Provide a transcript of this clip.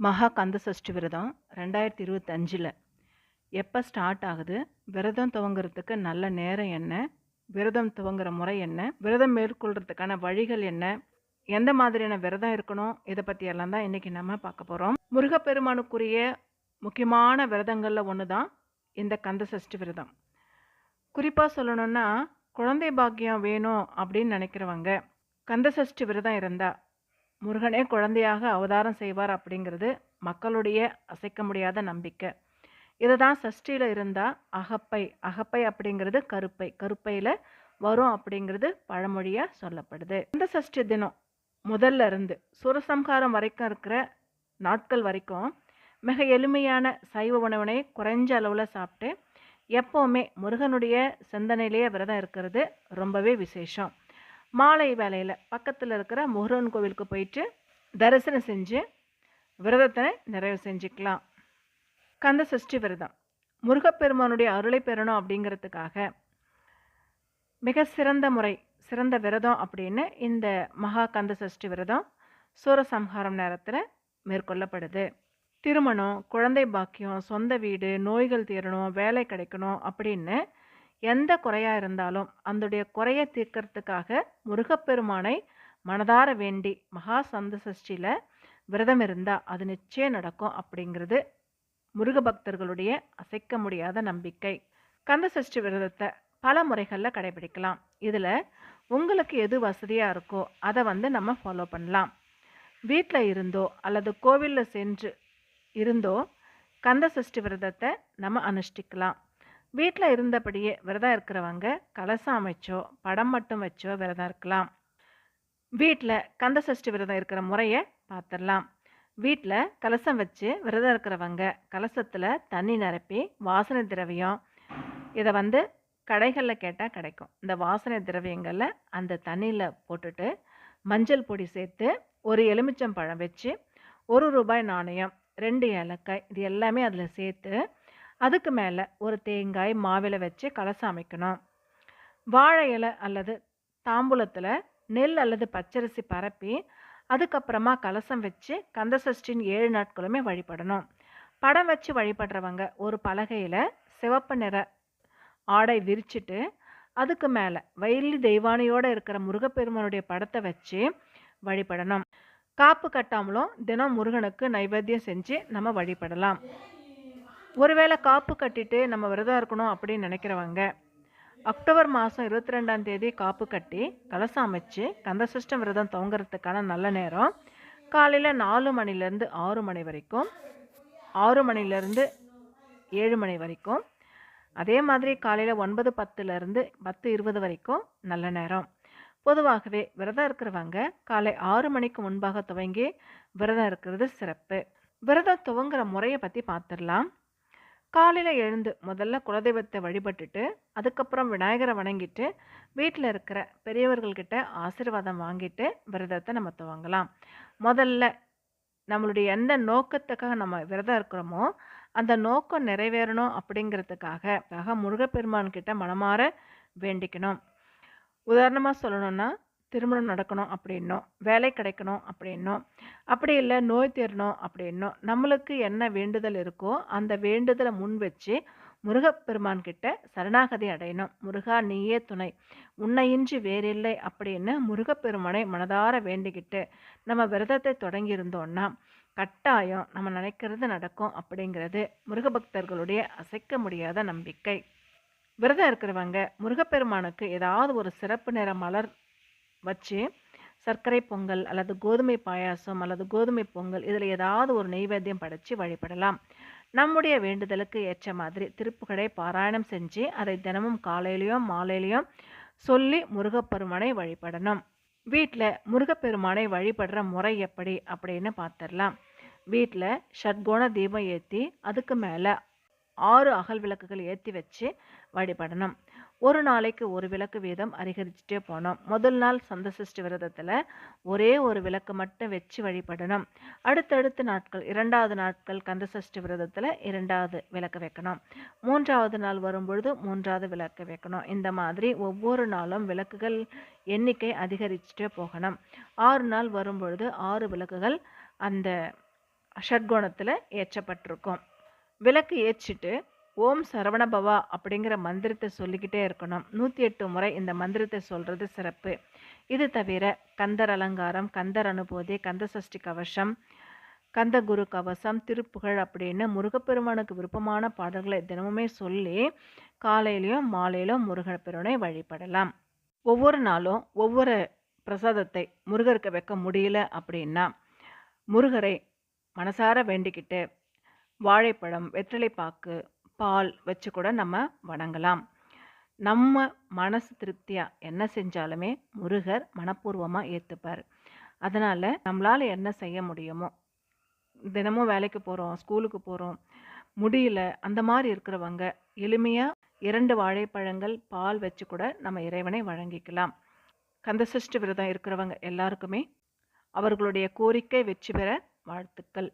மகா கந்த சஷ்டி விரதம் ரெண்டாயிரத்தி இருபத்தஞ்சில். எப்போ ஸ்டார்ட் ஆகுது? விரதம் துவங்குறதுக்கு நல்ல நேரம் என்ன? விரதம் துவங்குற முறை என்ன? விரதம் மேற்கொள்கிறதுக்கான வழிகள் என்ன? எந்த மாதிரியான விரதம் இருக்கணும்? இதை பற்றியெல்லாம் தான் இன்றைக்கி நம்ம பார்க்க போகிறோம் முருகப்பெருமானுக்குரிய முக்கியமான விரதங்களில் ஒன்று தான் இந்த கந்த சஷ்டி விரதம். குறிப்பாக சொல்லணும்னா குழந்தை பாக்கியம் வேணும் அப்படின்னு நினைக்கிறவங்க கந்த சஷ்டி விரதம் இருந்தால் முருகனே குழந்தையாக அவதாரம் செய்வார் அப்படிங்கிறது மக்களுடைய அசைக்க முடியாத நம்பிக்கை. இதை தான் சஷ்டியில் இருந்தால் அகப்பை அகப்பை அப்படிங்கிறது கருப்பை கருப்பையில் வரும் அப்படிங்கிறது பழமொழியாக சொல்லப்படுது. இந்த சஷ்டி தினம் முதல்ல இருந்து சூரசம்ஹாரம் வரைக்கும் இருக்கிற நாட்கள் வரைக்கும் மிக எளிமையான சைவ உணவினை குறைஞ்ச அளவில் சாப்பிட்டு எப்போவுமே முருகனுடைய சிந்தனையிலேயே விரதம் இருக்கிறது ரொம்பவே விசேஷம். மாலை வேலையில் பக்கத்தில் இருக்கிற முருகன் கோவிலுக்கு போயிட்டு தரிசனம் செஞ்சு விரதத்தை நிறைவு செஞ்சுக்கலாம். கந்த சஷ்டி விரதம். முருகப்பெருமானுடைய அருளை பெறணும் அப்படிங்கிறதுக்காக மிக சிறந்த முறை சிறந்த விரதம் அப்படின்னு இந்த மகா கந்த சஷ்டி விரதம் சூரசம்ஹாரம் நேரத்தில் மேற்கொள்ளப்படுது. திருமணம் குழந்தை பாக்கியம் சொந்த வீடு நோய்கள் தீரணும் வேலை கிடைக்கணும் அப்படின்னு எந்த குறையாக இருந்தாலும் அந்தடைய குறையை தீர்க்கறதுக்காக முருகப்பெருமானை மனதார வேண்டி மகா சந்த சஷ்டியில் விரதம் இருந்தால் அது நிச்சயம் நடக்கும் அப்படிங்கிறது முருக பக்தர்களுடைய அசைக்க முடியாத நம்பிக்கை. கந்த சஷ்டி விரதத்தை பல முறைகளில் கடைபிடிக்கலாம். இதில் உங்களுக்கு எது வசதியாக இருக்கோ அதை வந்து நம்ம ஃபாலோ பண்ணலாம். வீட்டில் இருந்தோ அல்லது கோவிலில் சென்று இருந்தோ கந்த சஷ்டி விரதத்தை நம்ம அனுஷ்டிக்கலாம். வீட்டில் இருந்தபடியே விரதம் இருக்கிறவங்க கலசம் அமைச்சோ படம் மட்டும் வச்சோ விரதம் இருக்கலாம். வீட்டில் கந்த சஷ்டி விரதம் இருக்கிற முறையை பார்த்துடலாம் வீட்டில் கலசம் வச்சு விரதம் இருக்கிறவங்க கலசத்தில் தண்ணி நிரப்பி வாசனை திரவியம் இதை வந்து கடைகளில் கேட்டால் கிடைக்கும். இந்த வாசனை திரவியங்களில் அந்த தண்ணியில் போட்டுட்டு மஞ்சள் பொடி சேர்த்து ஒரு எலுமிச்சம் பழம் வச்சு ஒரு ரூபாய் நாணயம் ரெண்டு ஏலக்காய் இது எல்லாமே அதில் சேர்த்து அதுக்கு மேலே ஒரு தேங்காய் மாவில வச்சு கலசம் அமைக்கணும் வாழை இலை அல்லது தாம்பூலத்தில் நெல் அல்லது பச்சரிசி பரப்பி அதுக்கப்புறமா கலசம் வச்சு கந்தசஷ்டின் ஏழு நாட்களுமே வழிபடணும். படம் வச்சு வழிபடுறவங்க ஒரு பலகையில் சிவப்பு நிற ஆடை விரிச்சிட்டு அதுக்கு மேலே வயலி தெய்வானையோடு இருக்கிற முருகப்பெருமானுடைய படத்தை வச்சு வழிபடணும். காப்பு கட்டாமலும் தினம் முருகனுக்கு நைவேத்தியம் செஞ்சு நம்ம வழிபடலாம். ஒருவேளை காப்பு கட்டிட்டு நம்ம விரதம் இருக்கணும் அப்படின்னு நினைக்கிறவங்க அக்டோபர் மாதம் இருபத்தி ரெண்டாம் தேதி காப்பு கட்டி கலசம் அமைச்சு கந்தசிஷ்டம் விரதம் துவங்குறதுக்கான நல்ல நேரம். காலையில் நாலு மணிலேருந்து ஆறு மணி வரைக்கும் ஆறு மணிலேருந்து ஏழு மணி வரைக்கும். அதே மாதிரி காலையில் ஒன்பது பத்துலேருந்து பத்து இருபது வரைக்கும் நல்ல நேரம். பொதுவாகவே விரதம் இருக்கிறவங்க காலை ஆறு மணிக்கு முன்பாக துவங்கி விரதம் இருக்கிறது சிறப்பு. விரதம் துவங்குற முறையை பற்றி பார்த்துடலாம். காலையில் எழுந்து முதல்ல குலதெய்வத்தை வழிபட்டுட்டு அதுக்கப்புறம் விநாயகரை வணங்கிட்டு வீட்டில் இருக்கிற பெரியவர்கள்கிட்ட ஆசீர்வாதம் வாங்கிட்டு விரதத்தை நம்ம துவங்கலாம். முதல்ல நம்மளுடைய எந்த நோக்கத்துக்காக நம்ம விரதம் இருக்கிறோமோ அந்த நோக்கம் நிறைவேறணும் அப்படிங்கிறதுக்காக முருகப்பெருமான் கிட்ட மனமாற வேண்டிக்கணும். உதாரணமாக சொல்லணும்னா திருமணம் நடக்கணும் அப்படின்னும் வேலை கிடைக்கணும் அப்படின்னும் அப்படி இல்லை நோய் தீரணும் அப்படின்னும் நம்மளுக்கு என்ன வேண்டுதல் இருக்கோ அந்த வேண்டுதலை முன் வச்சு முருகப்பெருமான் கிட்ட சரணாகதி அடையணும். முருகா நீயே துணை. உன்னையின்றி வேறில்லை அப்படின்னு முருகப்பெருமானை மனதார வேண்டிக்கிட்டு நம்ம விரதத்தை தொடங்கியிருந்தோம்னா கட்டாயம் நம்ம நினைக்கிறது நடக்கும் அப்படிங்கிறது முருகபக்தர்களுடைய அசைக்க முடியாத நம்பிக்கை. விரதம் இருக்கிறவங்க முருகப்பெருமானுக்கு ஏதாவது ஒரு சிறப்பு நிற மலர் வச்சு சர்க்கரை பொங்கல் அல்லது கோதுமை பாயாசம் அல்லது கோதுமை பொங்கல் இதில் ஏதாவது ஒரு நெய்வேத்தியம் படைத்து வழிபடலாம். நம்முடைய வேண்டுதலுக்கு ஏற்ற மாதிரி திருப்புகளை பாராயணம் செஞ்சு அதை தினமும் காலையிலையும் மாலையிலையும் சொல்லி முருகப்பெருமானை வழிபடணும். வீட்டில் முருகப்பெருமானை வழிபடுற முறை எப்படி அப்படின்னு பார்த்துடலாம். வீட்டில் ஷட்கோண தீபம் ஏற்றி அதுக்கு மேலே ஆறு அகல் விளக்குகள் ஏற்றி வச்சு வழிபடணும். ஒரு நாளைக்கு ஒரு விளக்கு வீதம் அதிகரிச்சுட்டே போனோம். முதல் நாள் சந்தசிஷ்டி விரதத்தில் ஒரே ஒரு விளக்கு மட்டும் வச்சு வழிபடணும். அடுத்தடுத்த நாட்கள் இரண்டாவது நாட்கள் கந்தசஷ்டி விரதத்தில் இரண்டாவது விளக்கு வைக்கணும். மூன்றாவது நாள் வரும்பொழுது மூன்றாவது விளக்கு வைக்கணும். இந்த மாதிரி ஒவ்வொரு நாளும் விளக்குகள் எண்ணிக்கை அதிகரிச்சுட்டே போகணும். ஆறு நாள் வரும்பொழுது ஆறு விளக்குகள் அந்த ஷட்கோணத்தில் ஏற்றப்பட்டிருக்கும். விளக்கு ஏற்றிட்டு ஓம் சரவணபவா அப்படிங்கிற மந்திரத்தை சொல்லிக்கிட்டே இருக்கணும். நூற்றி எட்டு முறை இந்த மந்திரத்தை சொல்கிறது சிறப்பு. இது தவிர கந்தர் அலங்காரம் கந்தர் அனுபூதி கந்த சஷ்டி கவசம் கந்த குரு கவசம் திருப்புகழ் அப்படின்னு முருகப்பெருமானுக்கு விருப்பமான பாடல்களை தினமுமே சொல்லி காலையிலையும் மாலையிலும் முருகப்பெருமானை வழிபடலாம். ஒவ்வொரு நாளும் ஒவ்வொரு பிரசாதத்தை முருகருக்கு வைக்க முடியல அப்படின்னா முருகரை மனசார வேண்டிக்கிட்டு வாழைப்பழம் வெற்றிலை பாக்கு பால் வச்சு கூட நம்ம வணங்கலாம். நம்ம மனசு திருப்தியாக என்ன செஞ்சாலுமே முருகர் மனப்பூர்வமாக ஏற்றுப்பார் அதனால் நம்மளால் என்ன செய்ய முடியுமோ தினமும் வேலைக்கு போகிறோம் ஸ்கூலுக்கு போகிறோம் முடியல அந்த மாதிரி இருக்கிறவங்க எளிமையாக இரண்டு வாழைப்பழங்கள் பால் வச்சு கூட நம்ம இறைவனை வழங்கிக்கலாம். கந்தசஷ்டி விரதம் இருக்கிறவங்க எல்லாருக்குமே அவர்களுடைய கோரிக்கை வெற்றி பெற வாழ்த்துக்கள்.